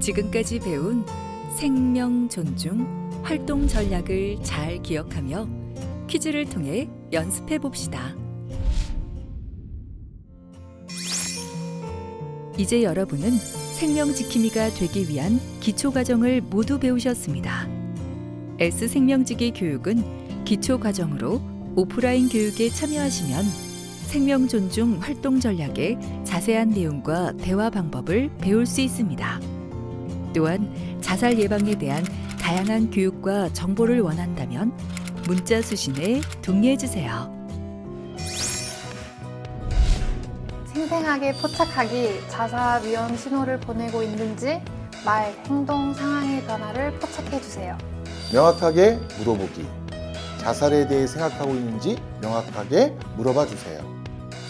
지금까지 배운 생명 존중 활동 전략을 잘 기억하며 퀴즈를 통해 연습해 봅시다. 이제 여러분은 생명 지킴이가 되기 위한 기초 과정을 모두 배우셨습니다. S 생명지기 교육은 기초 과정으로 오프라인 교육에 참여하시면 생명 존중 활동 전략의 자세한 내용과 대화 방법을 배울 수 있습니다. 또한 자살 예방에 대한 다양한 교육과 정보를 원한다면 문자 수신에 동의해 주세요. 생생하게 포착하기 자살 위험 신호를 보내고 있는지 말, 행동, 상황의 변화를 포착해 주세요. 명확하게 물어보기. 자살에 대해 생각하고 있는지 명확하게 물어봐 주세요.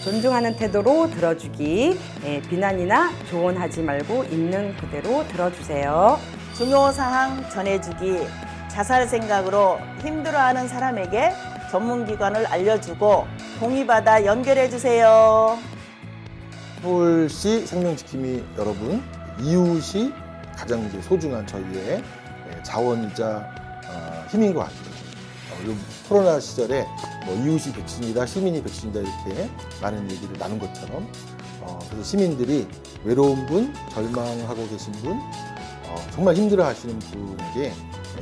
존중하는 태도로 들어주기. 예, 비난이나 조언하지 말고 있는 그대로 들어주세요. 중요사항 전해주기, 자살 생각으로 힘들어하는 사람에게 전문기관을 알려주고 동의받아 연결해주세요. 서울시 생명지킴이 여러분, 이웃이 가장 이제 소중한 저희의 예, 자원이자 어, 힘인 것 같아요. 어, 요 코로나 시절에 뭐 이웃이 백신이다, 시민이 백신이다 이렇게 많은 얘기를 나눈 것처럼 어, 그래서 시민들이 외로운 분, 절망하고 계신 분, 어, 정말 힘들어하시는 분에게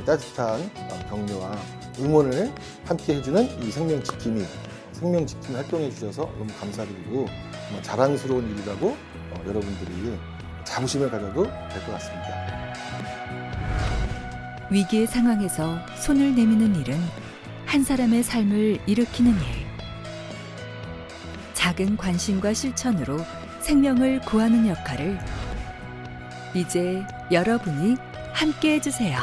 따뜻한 어, 격려와 응원을 함께 해주는 이 생명지킴이 생명지킴이 활동해 주셔서 너무 감사드리고 정말 자랑스러운 일이라고 어, 여러분들이 자부심을 가져도 될 것 같습니다. 위기의 상황에서 손을 내미는 일은 한 사람의 삶을 일으키는 일. 작은 관심과 실천으로 생명을 구하는 역할을 이제 여러분이 함께 해주세요.